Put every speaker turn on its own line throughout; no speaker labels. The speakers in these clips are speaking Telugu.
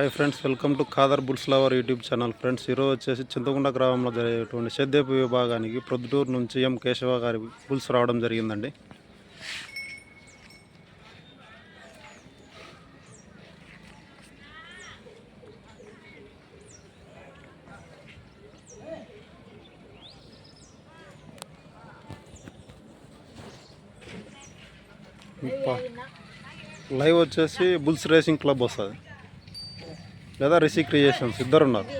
Hi friends welcome to Khadar bulls lover YouTube channel. Friends ఈరోజు వచ్చేసి చింతకుంట గ్రామంలో జరిగేటువంటి సేద్యపు విభాగానికి ప్రొద్దుటూరు నుంచి ఎం కేశవ గారి బుల్స్ రావడం జరిగిందండి. లైవ్ వచ్చేసి బుల్స్ రేసింగ్ క్లబ్ వస్తుంది. లేదా రిషి క్రియేషన్స్ ఇద్దరు ఉన్నారు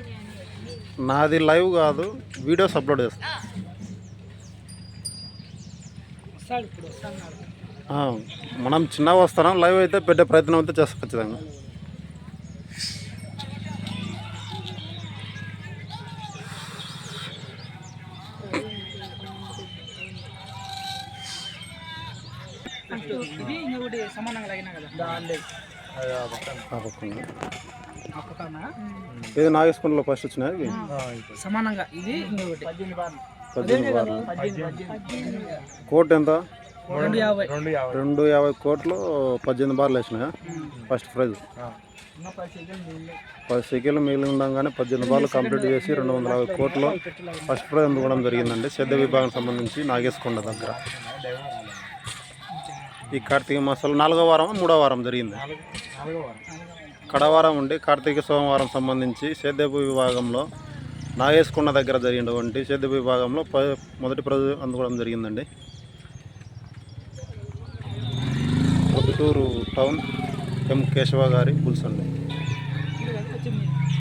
నాది లైవ్ కాదు వీడియోస్ అప్లోడ్ చేస్తా. మనం చిన్నగా వస్తాం లైవ్ అయితే పెట్టే ప్రయత్నం అయితే చేస్తాం ఖచ్చితంగా.
సమానంగా కదా?
ఇది నాగేశ్వరంలో ఫస్ట్ వచ్చినాయి?
సమానంగా ఇది
కోట్ ఎంత?
రెండు యాభై.
కోట్లు పద్దెనిమిది బార్లు వేసినాయా? ఫస్ట్ ప్రైజ్ పది సెకండ్లు మిగిలి ఉండగానే పద్దెనిమిది బార్లు కంప్లీట్ చేసి రెండు వందల యాభై కోట్లు ఫస్ట్ ప్రైజ్ అందుకోవడం జరిగిందండి. సేద్య విభాగం సంబంధించి నాగేశ్కొండ దగ్గర. ఈ కార్తీక మాసంలో నాలుగో వారం మూడో వారం జరిగింది? కడవారం ఉండి కార్తీక సోమవారం సంబంధించి సేద్యపు విభాగంలో నాగేశ్కొండ దగ్గర జరిగినటువంటి సేద్యపు విభాగంలో మొదటి ప్రజలు అందుకోవడం జరిగిందండి. పొద్దుటూరు టౌన్ ఎం కేశవ గారి బుల్స్ అండి